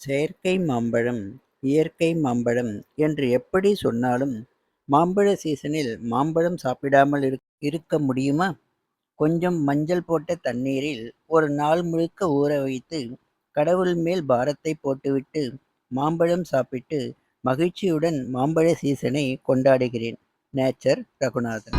செயற்கை மாம்பழம், இயற்கை மாம்பழம் என்று எப்படி சொன்னாலும் மாம்பழ சீசனில் மாம்பழம் சாப்பிடாமல் இருக்க முடியுமா? கொஞ்சம் மஞ்சள் போட்ட தண்ணீரில் ஒரு நாள் முழுக்க ஊற வைத்து, கடவுள் மேல் பாரத்தை போட்டுவிட்டு, மாம்பழம் சாப்பிட்டு மகிழ்ச்சியுடன் மாம்பழ சீசனை கொண்டாடுகிறேன். நேச்சர் ரகுநாதன்